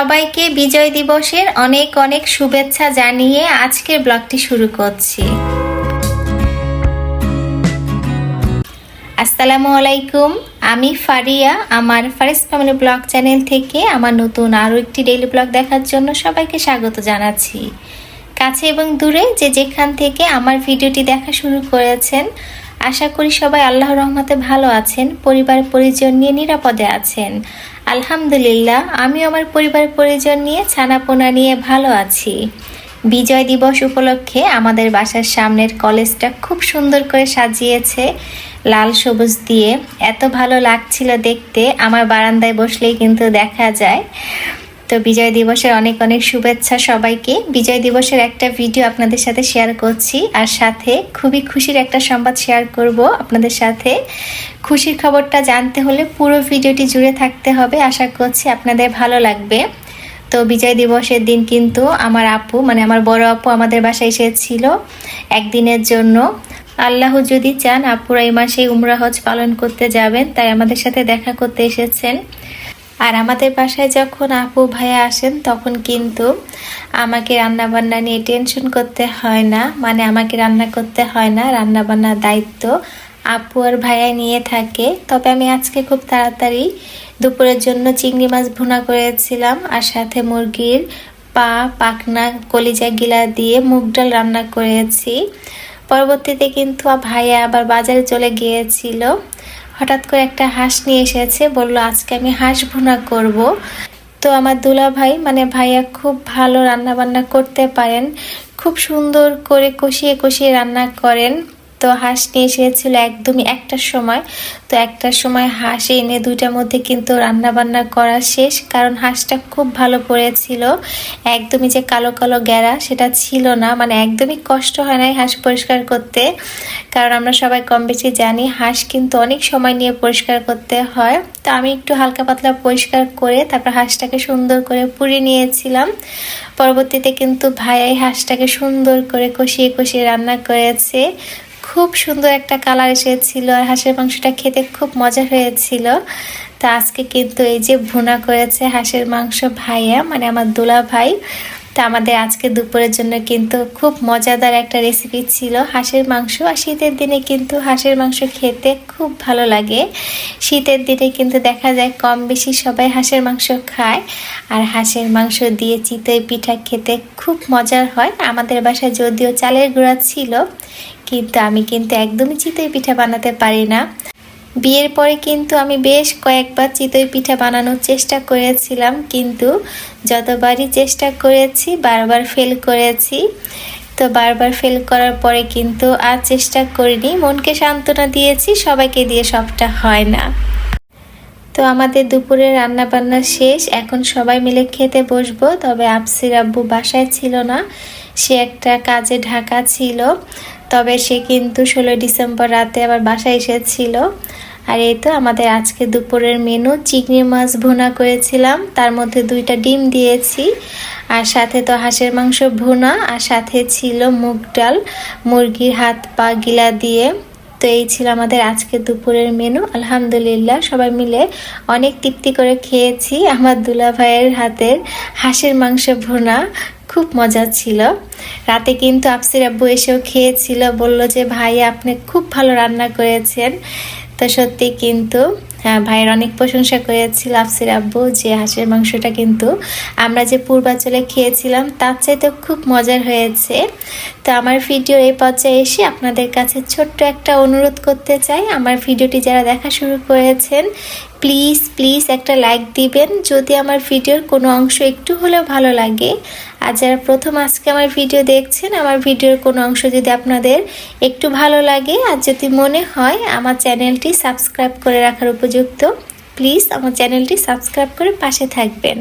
সবাইকে বিজয় দিবসের অনেক অনেক শুভেচ্ছা জানিয়ে আজকের ব্লগটি শুরু করছি। আসসালামু আলাইকুম, আমি ফারিয়া। আমার ফারিস ফ্যামিলি ব্লগ চ্যানেল থেকে আমার নতুন আরও একটি ডেইলি ব্লগ দেখার জন্য সবাইকে স্বাগত জানাচ্ছি। কাছে এবং দূরে যে যেখান থেকে আমার ভিডিওটি দেখা শুরু করেছেন, আশা করি সবাই আল্লাহ রহমতে ভালো আছেন, পরিবার পরিজন নিয়ে নিরাপদে আছেন। আলহামদুলিল্লাহ, আমি আমার পরিবার পরিজন নিয়ে ছানাপোনা নিয়ে ভালো আছি। বিজয় দিবস উপলক্ষে আমাদের বাসার সামনের কলেজটা খুব সুন্দর করে সাজিয়েছে। লাল সবুজ দিয়ে। এত ভালো লাগছিল দেখতে। আমার বারান্দায় বসলেই কিন্তু দেখা যায়। তো বিজয় দিবসের অনেক অনেক শুভেচ্ছা সবাইকে। বিজয় দিবসের একটা ভিডিও আপনাদের সাথে শেয়ার করছি আর সাথে খুবই খুশির একটা সংবাদ শেয়ার করব আপনাদের সাথে। খুশির খবরটা জানতে হলে পুরো ভিডিওটি জুড়ে থাকতে হবে। আশা করছি আপনাদের ভালো লাগবে। তো বিজয় দিবসের দিন কিন্তু আমার আপু মানে আমার বড় আপু আমাদের বাসায় এসেছিল একদিনের জন্য। আল্লাহ যদি চান, আপুরা এই মাসে উমরা হজ পালন করতে যাবেন, তাই আমাদের সাথে দেখা করতে এসেছেন। আর আমাদের বাসায় যখন আপু ভাইয়া আসেন, তখন কিন্তু আমাকে রান্না বান্না নিয়ে টেনশন করতে হয় না। মানে আমাকে রান্না করতে হয় না রান্না বান্নার দায়িত্ব আপু আর ভাইয়া নিয়ে থাকে। তবে আমি আজকে খুব তাড়াতাড়ি দুপুরের জন্য চিংড়ি মাছ ভুনা করেছিলাম আর সাথে মুরগির পা পাকনা কলিজা গিলা দিয়ে মুগ ডাল রান্না করেছি। পরবর্তীতে কিন্তু ভাইয়া আবার বাজারে চলে গিয়েছিল। হঠাৎ করে একটা হাঁস নিয়ে এসেছে, বলল, আজকে আমি হাঁস ভুনা করব। তো আমার দুলা ভাই মানে ভাইয়া খুব ভালো রান্না বান্না করতে পারেন, খুব সুন্দর করে কষিয়ে কষিয়ে রান্না করেন। তো হাঁস নিয়ে এসেছিল একদমই একটার সময়। তো একটার সময় হাঁস এনে দুইটার মধ্যে কিন্তু রান্না বান্না করা শেষ, কারণ হাঁসটা খুব ভালো পড়েছিল। একদমই যে কালো কালো গ্যারা সেটা ছিল না মানে একদমই কষ্ট হয় নাই হাঁস পরিষ্কার করতে। কারণ আমরা সবাই কম বেশি জানি হাঁস কিন্তু অনেক সময় নিয়ে পরিষ্কার করতে হয়। তো আমি একটু হালকা পাতলা পরিষ্কার করে তারপর হাঁসটাকে সুন্দর করে পুড়ে নিয়েছিলাম। পরবর্তীতে কিন্তু ভাইয়াই হাঁসটাকে সুন্দর করে কষিয়ে কষিয়ে রান্না করেছে। খুব সুন্দর একটা কালার এসেছিল আর হাঁসের মাংসটা খেতে খুব মজা হয়েছিল। তা আজকে কিন্তু এই যে ভুনা করেছে হাঁসের মাংস ভাইয়া মানে আমার দোলা ভাই, তা আমাদের আজকে দুপুরের জন্য কিন্তু খুব মজাদার একটা রেসিপি ছিল হাঁসের মাংস। আর শীতের দিনে কিন্তু হাঁসের মাংস খেতে খুব ভালো লাগে। শীতের দিনে কিন্তু দেখা যায় কম বেশি সবাই হাঁসের মাংস খায়। আর হাঁসের মাংস দিয়ে চিতই পিঠা খেতে খুব মজার হয়। আমাদের বাসায় যদিও চালের গুঁড়া ছিল কিন্তু আমি কিন্তু একদমই চিতই পিঠা বানাতে পারি না। বিয়ের পরে কিন্তু আমি বেশ কয়েকবার চিতই পিঠা বানানোর চেষ্টা করেছিলাম, কিন্তু যতবারই চেষ্টা করেছি, বারবার ফেল করেছি। তো বারবার ফেল করার পরে কিন্তু আর চেষ্টা করিনি, মনকে সান্ত্বনা দিয়েছি, সবাইকে দিয়ে সবটা হয় না। তো আমাদের দুপুরে রান্না বান্না শেষ, এখন সবাই মিলে খেতে বসবো, তবে আফসির আব্বু বাসায় ছিল না, সে একটা কাজে ঢাকা ছিল। তবে সে কিন্তু ষোলোই ডিসেম্বর রাতে আবার বাসায় এসেছিল। আর এই তো আমাদের আজকে দুপুরের মেনু, চিংড়ি মাছ ভুনা করেছিলাম, তার মধ্যে দুইটা ডিম দিয়েছি, আর সাথে তো হাঁসের মাংস ভুনা, আর সাথে ছিল মুগ ডাল, মুরগির হাত পা গিলা দিয়ে। তো এই ছিল আমাদের আজকে দুপুরের মেনু। আলহামদুলিল্লাহ সবাই মিলে অনেক তৃপ্তি করে খেয়েছি। আমার দুলা ভাইয়ের হাতের হাঁসের মাংস ভুনা খুব মজা ছিল। রাতে কিন্তু আফসির আব্বু এসেও খেয়েছিল, বলল যে, ভাই, আপনি খুব ভালো রান্না করেছেন। তো সত্যি কিন্তু হ্যাঁ ভাইয়ের অনেক প্রশংসা করেছিল আফসির আব্বু, যে হাঁসের মাংসটা কিন্তু আমরা যে পূর্বাচলে খেয়েছিলাম, তার চাইতে খুব মজার হয়েছে। তো আমার ভিডিও এই পর্যায়ে এসে আপনাদের কাছে ছোট্ট একটা অনুরোধ করতে চাই। আমার ভিডিওটি যারা দেখা শুরু করেছেন প্লিজ প্লিজ একটা লাইক দিবেন। যদি আমার ভিডিওর কোনো অংশ একটু হলেও ভালো লাগে। আর যারা প্রথম আজকে আমার ভিডিও দেখছেন, আমার ভিডিওর কোনো অংশ যদি আপনাদের একটু ভালো লাগে আর যদি মনে হয় আমার চ্যানেলটি সাবস্ক্রাইব করে রাখার উপযুক্ত প্লিজ আমার চ্যানেলটি সাবস্ক্রাইব করে পাশে থাকবেন।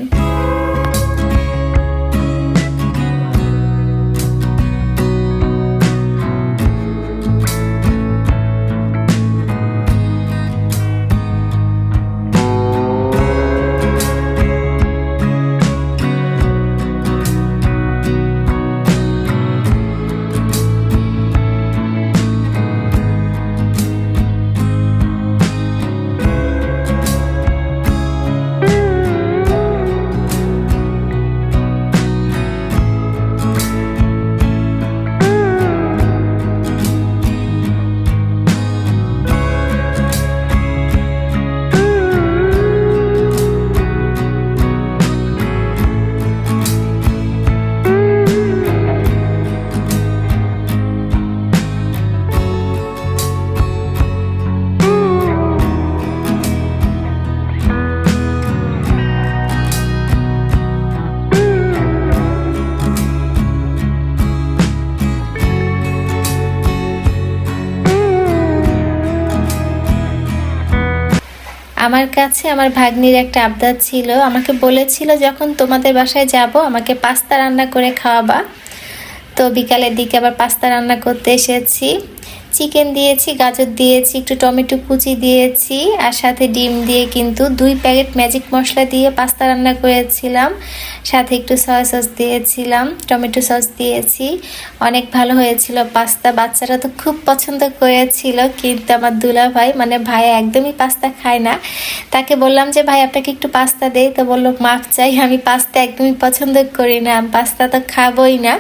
আমার কাছে আমার ভাগ্নির একটা আবদার ছিল। আমাকে বলেছিল, যখন তোমাদের বাসায় যাব, আমাকে পাস্তা রান্না করে খাওয়াবা। তো বিকালের দিকে আবার পাস্তা রান্না করতে এসেছি। চিকেন দিয়েছি, গাজর দিয়েছি, একটু টমেটো কুচি দিয়েছি আর সাথে ডিম দিয়ে কিন্তু দুই প্যাকেট ম্যাজিক মশলা দিয়ে পাস্তা রান্না করেছিলাম। সাথে একটু সয়া সস দিয়েছিলাম, টমেটো সস দিয়েছি। অনেক ভালো হয়েছিল পাস্তা, বাচ্চারা তো খুব পছন্দ করেছিল, কিন্তু আমার দুলা ভাই মানে ভাই একদমই পাস্তা খায় না। তাকে বললাম যে, ভাই, আপনাকে একটু পাস্তা দেই। তো বলল, মাফ চাই, আমি পাস্তা একদমই পছন্দ করি না, পাস্তা তো খাবোই না।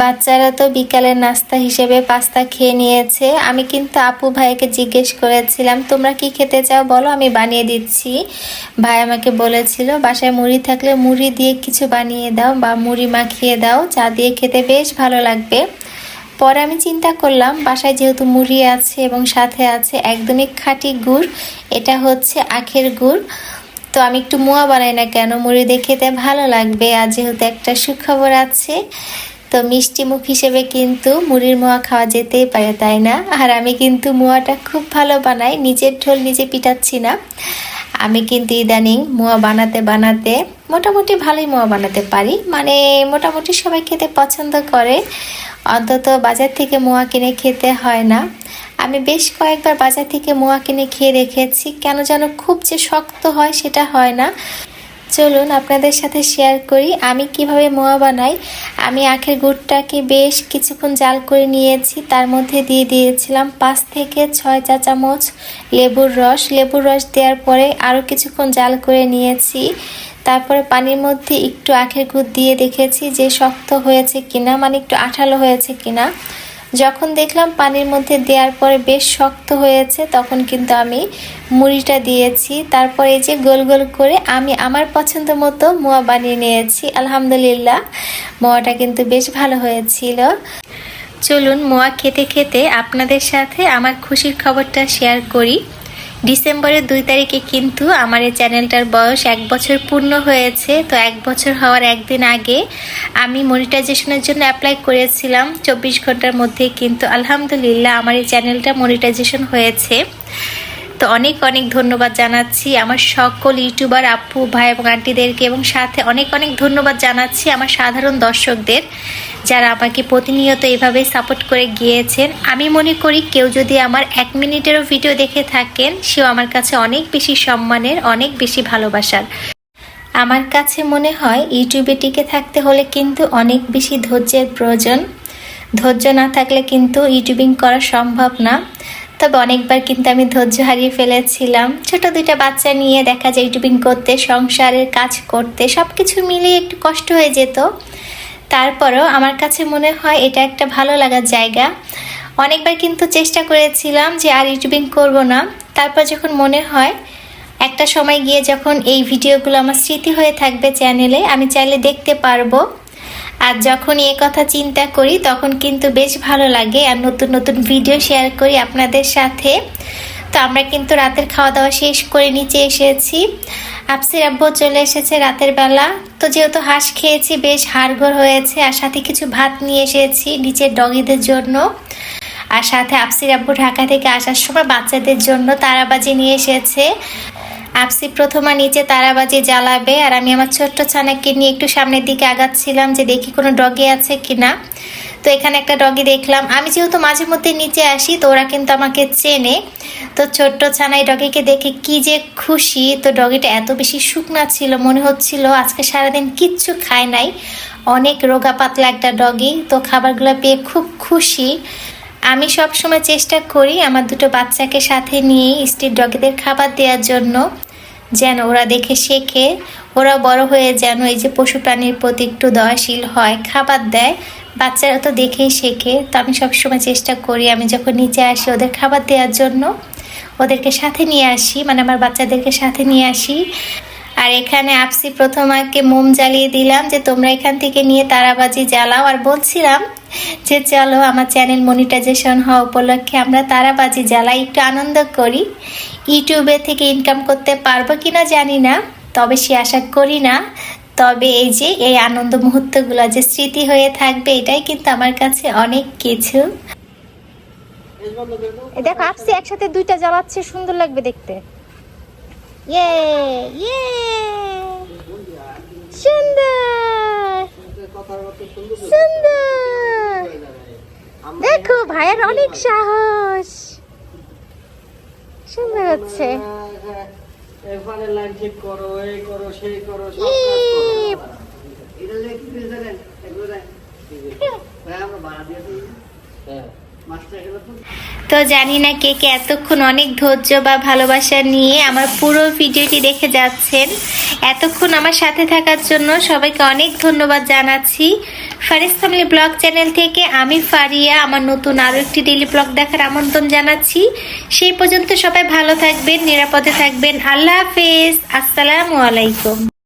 বাচ্চারা তো বিকালের নাস্তা হিসেবে পাস্তা খেয়ে নিয়েছে। আমি কিন্তু আপু ভাইকে জিজ্ঞেস করেছিলাম, তোমরা কি খেতে চাও বলো, আমি বানিয়ে দিচ্ছি। ভাই আমাকে বলেছিল, বাসায় মুড়ি থাকলে মুড়ি দিয়ে কিছু বানিয়ে দাও বা মুড়ি মাখিয়ে দাও, চা দিয়ে খেতে বেশ ভালো লাগবে। পরে আমি চিন্তা করলাম, বাসায় যেহেতু মুড়ি আছে এবং সাথে আছে একদমই খাঁটি গুড়, এটা হচ্ছে আখের গুড়। তো আমি একটু মোয়া বানাই না কেন, মুড়ি দিয়ে খেতে ভালো লাগবে। আর যেহেতু একটা সুখবর আছে তো মিষ্টি মুখ হিসেবে কিন্তু মুড়ির মোয়া খাওয়া যেতেই পারে, তাই না? আর আমি কিন্তু মোয়াটা খুব ভালো বানাই, নিজের ঢোল নিজে পিটাচ্ছি না। আমি কিন্তু ইদানিং মোয়া বানাতে বানাতে মোটামুটি ভালোই মোয়া বানাতে পারি। মানে মোটামুটি সবাই খেতে পছন্দ করে। অন্তত বাজার থেকে মোয়া কিনে খেতে হয় না। আমি বেশ কয়েকবার বাজার থেকে মোয়া কিনে খেয়ে রেখেছি কেন যেন খুব যে শক্ত হয় সেটা হয় না। চলুন আপনাদের সাথে শেয়ার করি, আমি কীভাবে মোয়া বানাই। আমি আখের গুড়টাকে বেশ কিছুক্ষণ জাল করে নিয়েছি, তার মধ্যে দিয়ে দিয়েছিলাম পাঁচ থেকে ছয় চা চামচ লেবুর রস। লেবুর রস দেওয়ার পরে আরও কিছুক্ষণ জাল করে নিয়েছি। তারপরে পানির মধ্যে একটু আখের গুড় দিয়ে দেখেছি যে শক্ত হয়েছে কিনা মানে একটু আঠালো হয়েছে কিনা। যখন দেখলাম পানির মধ্যে দেওয়ার পরে বেশ শক্ত হয়েছে, তখন কিন্তু আমি মুড়িটা দিয়েছি। তারপরে এই যে গোল গোল করে আমি আমার পছন্দ মতো মোয়া বানিয়ে নিয়েছি। আলহামদুলিল্লাহ, মোয়াটা কিন্তু বেশ ভালো হয়েছিল। চলুন মোয়া খেতে খেতে আপনাদের সাথে আমার খুশির খবরটা শেয়ার করি। ডিসেম্বরের দুই তারিখে কিন্তু আমার এই চ্যানেলটার বয়স এক বছর পূর্ণ হয়েছে। তো এক বছর হওয়ার একদিন আগে আমি মনিটাইজেশনের জন্য অ্যাপ্লাই করেছিলাম। চব্বিশ ঘণ্টার মধ্যে কিন্তু আলহামদুলিল্লাহ আমার এই চ্যানেলটা মনিটাইজেশন হয়েছে। তো অনেক অনেক ধন্যবাদ জানাচ্ছি আমার সকল ইউটিউবার আপু, ভাই এবং আন্টিদেরকে এবং সাথে অনেক অনেক ধন্যবাদ জানাচ্ছি আমার সাধারণ দর্শকদের। যারা আমাকে প্রতিনিয়ত এভাবে সাপোর্ট করে গিয়েছেন, আমি মনে করি কেউ যদি আমার এক মিনিটেরও ভিডিও দেখে থাকেন, সেও আমার কাছে অনেক বেশি সম্মানের, অনেক বেশি ভালোবাসার। আমার কাছে মনে হয় ইউটিউবে টিকে থাকতে হলে কিন্তু অনেক বেশি ধৈর্যের প্রয়োজন। ধৈর্য না থাকলে কিন্তু ইউটিউবিং করা সম্ভব না। তবে অনেকবার কিন্তু আমি ধৈর্য হারিয়ে ফেলেছিলাম। ছোট দুইটা বাচ্চা নিয়ে দেখা যায় ইউটিউবিং করতে, সংসারের কাজ করতে সব কিছু মিলিয়ে একটু কষ্ট হয়ে যেত। তারপরও আমার কাছে মনে হয় এটা একটা ভালো লাগার জায়গা। অনেকবার কিন্তু চেষ্টা করেছিলাম যে আর ইউটিউবিং করব না। তারপর যখন মনে হয়, একটা সময় গিয়ে যখন এই ভিডিওগুলো আমার স্মৃতি হয়ে থাকবে চ্যানেলে, আমি চাইলে দেখতে পারব। আর যখন এ কথা চিন্তা করি, তখন কিন্তু বেশ ভালো লাগে। আর নতুন নতুন ভিডিও শেয়ার করি আপনাদের সাথে। তো আমরা কিন্তু রাতের খাওয়া দাওয়া শেষ করে নিচে এসেছি। আপসির আব্বু চলে এসেছে রাতের বেলা। তো যেহেতু হাঁস খেয়েছি, বেশ হাড়গোড় হয়েছে, আর সাথে কিছু ভাত নিয়ে এসেছি নিচের ডগিদের জন্য। আর সাথে আপসির আব্বু ঢাকা থেকে আসার সময় বাচ্চাদের জন্য তারাবাজি নিয়ে এসেছে। আপসি প্রথমা নিচে তারাবাজি জ্বালাবে, আর আমি আমার ছোট্ট ছানাকে নিয়ে একটু সামনের দিকে আগাচ্ছিলাম যে দেখি কোনো ডগি আছে কিনা। তো এখানে একটা ডগি দেখলাম। আমি যেহেতু মাঝে মধ্যে নিচে আসি, তো ওরা কিন্তু আমাকে চেনে। তো ছোট্ট ছানাই ডগিকে দেখে কি যে খুশি। তো ডগিটা এত বেশি শুকনা ছিল, মনে হচ্ছিল আজকে সারাদিন কিচ্ছু খায় নাই। অনেক রোগা পাতলা একটা ডগি তো খাবারগুলো পেয়ে খুব খুশি। আমি সব সময় চেষ্টা করি আমার দুটো বাচ্চাকে সাথে নিয়ে স্ট্রিট ডগিদের খাবার দেওয়ার জন্য। যেন ওরা দেখে শেখে। ওরা বড় হয়ে যেন এই যে পশু প্রাণীর প্রতি একটু দয়াশীল হয়, খাবার দেয়। বাচ্চারা তো দেখেই শেখে। তো আমি সবসময় চেষ্টা করি, আমি যখন নিচে আসি ওদের খাবার দেওয়ার জন্য, ওদেরকে সাথে নিয়ে আসি মানে আমার বাচ্চাদেরকে সাথে নিয়ে আসি। আর এখানে আপসি প্রথমাকে মোম জ্বালিয়ে দিলাম যে, তোমরা এখান থেকে নিয়ে তারাবাজি জ্বালাও। আর বলছিলাম যে, চলো আমার চ্যানেল মনিটাইজেশন হওয়া উপলক্ষে আমরা তারাবাজি জ্বালাই, একটু আনন্দ করি। ইউটিউবে থেকে ইনকাম করতে পারব কিনা জানি না, তবে সে আশা করি না তবে এই যে, এই আনন্দ মুহূর্তগুলো, যে স্মৃতি হয়ে থাকবে, এটাই কিন্তু আমার কাছে অনেক কিছু। দেখো, আপসি একসাথে দুইটা জ্বালাচ্ছে, সুন্দর লাগবে দেখতে। ইয়ে ইয়ে। সুন্দর। সুন্দর। দেখো, ভাইয়ের অনেক সাহস। সুন্দর হচ্ছে। এরপরে লাইন ঠিক করো এই করো সেই করো সব কাজ করো। এটা যে কি করে জানেন এগুলো ভাই আমরা ভাড়া দিয়ে দিই। হ্যাঁ। তো জানি না কে কে এতক্ষণ অনেক ধৈর্য বা ভালোবাসা নিয়ে আমার পুরো ভিডিওটি দেখে যাচ্ছেন। এতক্ষণ আমার সাথে থাকার জন্য সবাইকে অনেক ধন্যবাদ জানাচ্ছি। ফারিস ফ্যামিলি ব্লগ চ্যানেল থেকে আমি ফারিয়া, আমার নতুন আরও একটি ডেলি ব্লগ দেখার আমন্ত্রণ জানাচ্ছি। সেই পর্যন্ত সবাই ভালো থাকবেন, নিরাপদে থাকবেন। আল্লাহ হাফেজ, আসসালামু আলাইকুম।